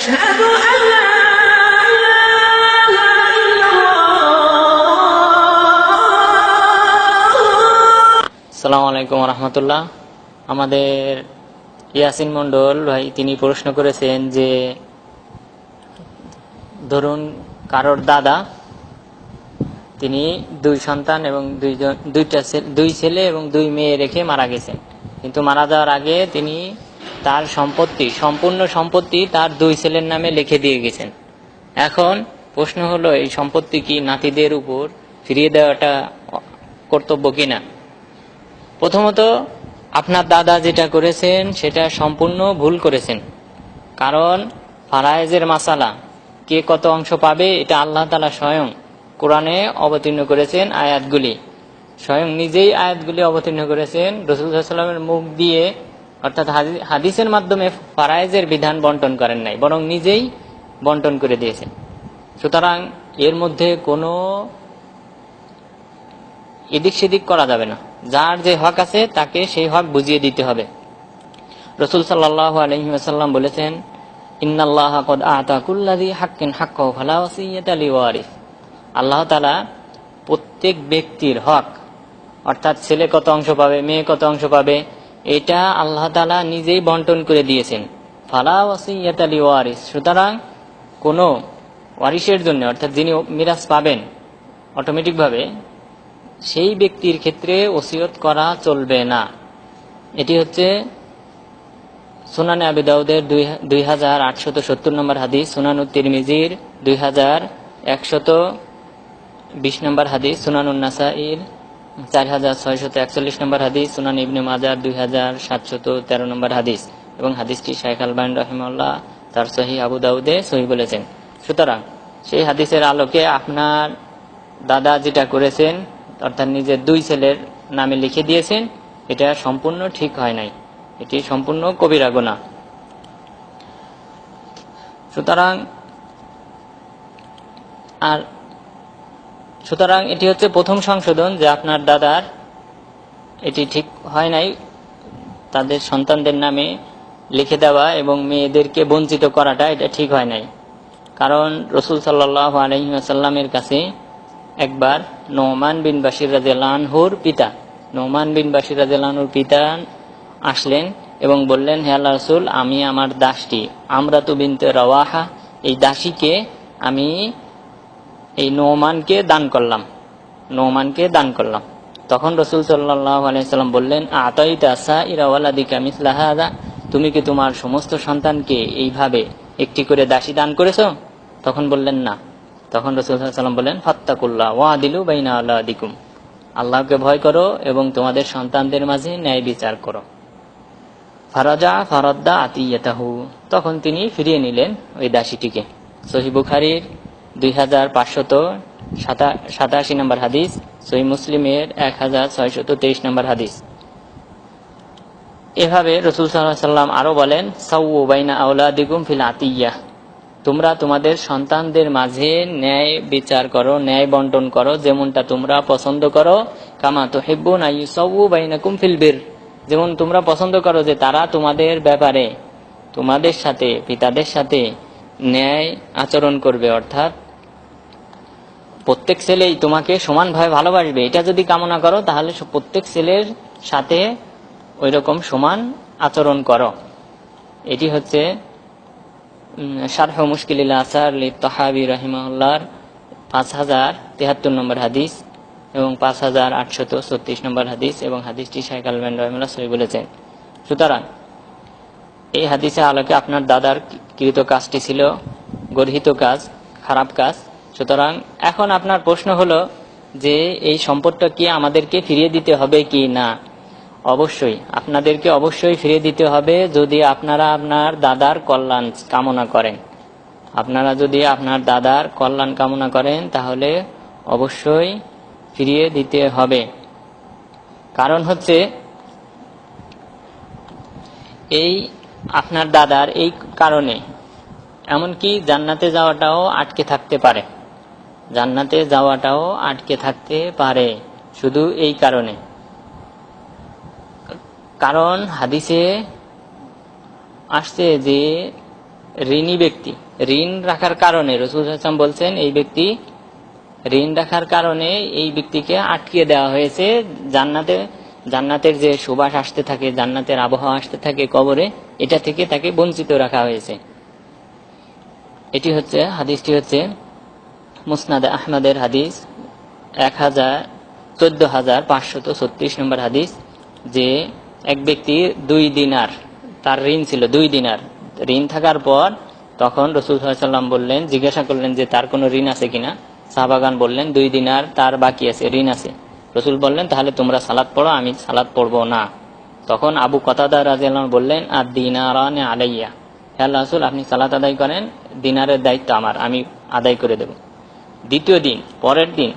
أشهد أن لا إله إلا الله সালামু আলাইকুম রহমতুল্লাহ আমাদের ইয়াসিন মণ্ডল ভাই তিনি প্রশ্ন করেছেন যে ধরুন কারোর দাদা তিনি দুই সন্তান এবং দুইজন দুইটা ছে- দুই ছেলে এবং দুই মেয়ে রেখে মারা গেছেন কিন্তু মারা যাওয়ার আগে তিনি তার সম্পত্তি, সম্পূর্ণ সম্পত্তি তার দুই ছেলের নামে লিখে দিয়ে গেছেন। এখন প্রশ্ন হলো, এই সম্পত্তি কি নাতিদের উপর ফিরিয়ে দেওয়াটা কর্তব্য কিনা? প্রথমত, আপনার দাদা যেটা করেছেন, সেটা সম্পূর্ণ ভুল করেছেন। কারণ ফারায়েজের মাসালা, কে কত অংশ পাবে, এটা আল্লাহ তালা স্বয়ং কোরআনে অবতীর্ণ করেছেন আয়াতগুলি। স্বয়ং নিজেই আয়াতগুলি অবতীর্ণ করেছেন। রসুলের মুখ দিয়ে অর্থাৎ হাদি- হাদিসের মাধ্যমে ফারায়েজের বিধান বন্টন করেন নাই, বরং নিজেই বন্টন করে দিয়েছেন। সুতরাং এর মধ্যে কোনো এদিক সেদিক করা যাবে না। যার যে হক আছে তাকে সেই হক বুঝিয়ে দিতে হবে। রসুল সাল্লাহ আলহিহাসাল্লাম বলেছেন, ইন্নাল্লাহ কদ আতা হাক্কিন হাক্ক আল্লাহ তালা প্রত্যেক ব্যক্তির হক, অর্থাৎ ছেলে কত অংশ পাবে, মেয়ে কত অংশ পাবে এটা আল্লাহ তালা নিজেই বন্টন করে দিয়েছেন। ফালা ওয়াসিয়াত আলি ওয়ারিস সুতরাং কোনো ওয়ারিসের জন্য, অর্থাৎ যিনি মিরাজ পাবেন, অটোমেটিকভাবে সেই ব্যক্তির ক্ষেত্রে ওসিয়ত করা চলবে না। এটি হচ্ছে সুনানে আবি দাউদের দুই হাজার আটশত সত্তর নম্বর হাদিস, সুনানু তিরমিজির দুই হাজার একশত বিশ নম্বর হাদিস সুনানুন নাসাইর চার হাজার ছয়শত একচল্লিশ নম্বর হাদিস ইবনে মাজার দুই হাজার সাতশত তেরো নম্বর হাদিস এবং হাদিসটি তার আবু দাউদে বলেছেন। সুতরাং সেই হাদিসের আলোকে আপনার দাদা যেটা করেছেন, অর্থাৎ নিজের দুই ছেলের নামে লিখে দিয়েছেন, এটা সম্পূর্ণ ঠিক হয় নাই। এটি সম্পূর্ণ কবিরা গোনা। সুতরাং আর সুতরাং এটি হচ্ছে প্রথম সংশোধন যে আপনার দাদার এটি ঠিক হয় নাই। তাদের সন্তানদের নামে লিখে দেওয়া এবং মেয়েদেরকে বঞ্চিত করাটা এটা ঠিক হয় নাই। কারণ রসুল সাল্লাহ আলহিমাসাল্লামের কাছে একবার নোমান বিন বাসির পিতা, নোমান বিন বাসির পিতা আসলেন এবং বললেন, হে আল্লাহ রসুল, আমি আমার দাসটি আমরা তো বিনতে রওয়াহা, এই দাসীকে আমি এই নোমানকে দান করলাম। নোমানকে দান করলাম। তখন রসুল আলাইসাল্লাম বললেন তুমি কি তোমার সমস্ত সন্তানকে এইভাবে একটি করে দাসী দান করেছ? তখন বললেন, না। তখন রসুল সাল্লাম বললেন, ফাত্তাকুল্লাহ ওয়া দিলু বাইনা আল্লাহ দিকুম আল্লাহকে ভয় করো এবং তোমাদের সন্তানদের মাঝে ন্যায় বিচার করো। ফারাজা ফারদ্দা আতিয়াতাহু, তখন তিনি ফিরিয়ে নিলেন ওই দাসীটিকে। সহি বুখারির দুই হাজার পাঁচশত সাতাশি নম্বর হাদিস, সহি মুসলিমের এক হাজার ছয়শত তেইশ নম্বর হাদিস। এভাবে রসুল সাল্লাম আরও বলেন বাইনা আউলা দিগুম ফিল আতিয়া। তোমরা তোমাদের সন্তানদের মাঝে ন্যায় বিচার করো, ন্যায় বন্টন করো, যেমনটা তোমরা পছন্দ করো। কামা তো হেব্বু না ইউসউ বাইনাকুম ফিল বীর। যেমন তোমরা পছন্দ করো যে তারা তোমাদের ব্যাপারে, তোমাদের সাথে, পিতাদের সাথে ন্যায় আচরণ করবে, অর্থাৎ প্রত্যেক ছেলেই তোমাকে সমানভাবে ভালোবাসবে। এটা যদি কামনা করো, তাহলে প্রত্যেক ছেলের সাথে ওই রকম সমান আচরণ করো। এটি হচ্ছে শারহ মুশকিল আসার লি তহাবি রহিমাল্লাহর পাঁচ হাজার তেহাত্তর নম্বর হাদিস এবং পাঁচ হাজার আটশত ছত্রিশ নম্বর হাদিস এবং হাদিসটি শাহেখ আলমেন রহিমুল্লাহ বলেছেন। সুতরাং এই হাদিসে আলোকে আপনার দাদার কৃত কাজটি ছিল গর্হিত কাজ, খারাপ কাজ। সুতরাং এখন আপনার প্রশ্ন হলো যে এই সম্পদটা কি আমাদেরকে ফিরিয়ে দিতে হবে কি না? অবশ্যই, আপনাদেরকে অবশ্যই ফিরিয়ে দিতে হবে যদি আপনারা আপনার দাদার কল্যাণ কামনা করেন। আপনারা যদি আপনার দাদার কল্যাণ কামনা করেন, তাহলে অবশ্যই ফিরিয়ে দিতে হবে। কারণ হচ্ছে, এই আপনার দাদার এই কারণে। এমনকি জান্নাতে যাওয়াটাও আটকে থাকতে পারে। জান্নাতে যাওয়াটাও আটকে থাকতে পারে শুধু এই কারণে। কারণ হাদিসে আসছে যে ঋণী ব্যক্তি, ঋণ রাখার কারণে, রসুল হাসান বলছেন, এই ব্যক্তি ঋণ রাখার কারণে এই ব্যক্তিকে আটকিয়ে দেওয়া হয়েছে। জান্নাতে, জান্নাতের যে সুবাস আসতে থাকে, জান্নাতের আবহাওয়া আসতে থাকে কবরে এটা থেকে তাকে বঞ্চিত রাখা হয়েছে। এটি হচ্ছে, হাদিসটি হচ্ছে মুসনাদ আহমদের হাদিস, এক হাজার চোদ্দ হাজার পাঁচশত ছত্রিশ নম্বর হাদিস, যে এক ব্যক্তি দুই দিনার, তার ঋণ ছিল দুই দিনার। ঋণ থাকার পর তখন রসুল সাল্লাম বললেন, জিজ্ঞাসা করলেন যে তার কোনো ঋণ আছে কিনা? শাহবাগান বললেন, দুই দিনার তার বাকি আছে, ঋণ আছে। রসুল বললেন, তাহলে তোমরা সালাদ পড়ো, আমি সালাদ পড়ব না। তখন আবু কতাদা রাজিয়াল্লাহ বললেন আর দিনারানে আলাইয়া। হে আল্লাহ রসুল, আপনি সালাত আদায় করেন, দিনারের দায়িত্ব আমার, আমি আদায় করে দেব। দ্বিতীয় দিন, পরের দিন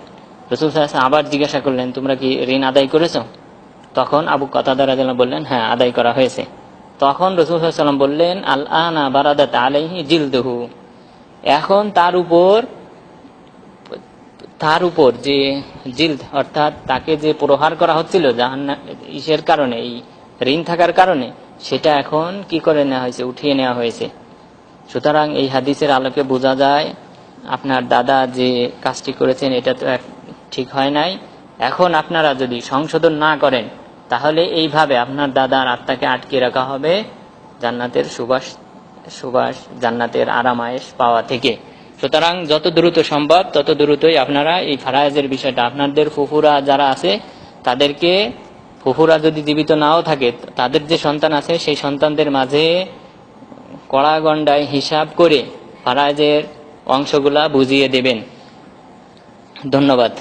রসুল সাহেব আবার জিজ্ঞাসা করলেন, তোমরা কি ঋণ আদায় করেছ? তখন আবু কতাদা রাজিয়াল্লাহ বললেন হ্যাঁ আদায় করা হয়েছে। তখন রসুল সাল্লাম বললেন আল আনা বারাদাত আলাইহি জিলদহু। এখন তার উপর তার উপর যে জিল্দ, অর্থাৎ তাকে যে প্রহার করা হচ্ছিল জাহান্না ইসের কারণে, এই ঋণ থাকার কারণে সেটা এখন কি করে নেওয়া হয়েছে, উঠিয়ে নেওয়া হয়েছে। সুতরাং এই হাদিসের আলোকে বোঝা যায়, আপনার দাদা যে কাজটি করেছেন, এটা তো ঠিক হয় নাই। এখন আপনারা যদি সংশোধন না করেন, তাহলে এইভাবে আপনার দাদার আত্মাকে আটকে রাখা হবে জান্নাতের সুবাস সুবাস, জান্নাতের আরামায়েশ পাওয়া থেকে। সুতরাং যত দ্রুত সম্ভব, তত দ্রুতই আপনারা এই ফারায়েজের বিষয়টা, আপনাদের ফুফুরা যারা আছে, তাদেরকে ফুফুরা যদি জীবিত নাও থাকে, তাদের যে সন্তান আছে, সেই সন্তানদের মাঝে কড়া গন্ডায় হিসাব করে ফারাজের অংশগুলা বুঝিয়ে দেবেন। ধন্যবাদ।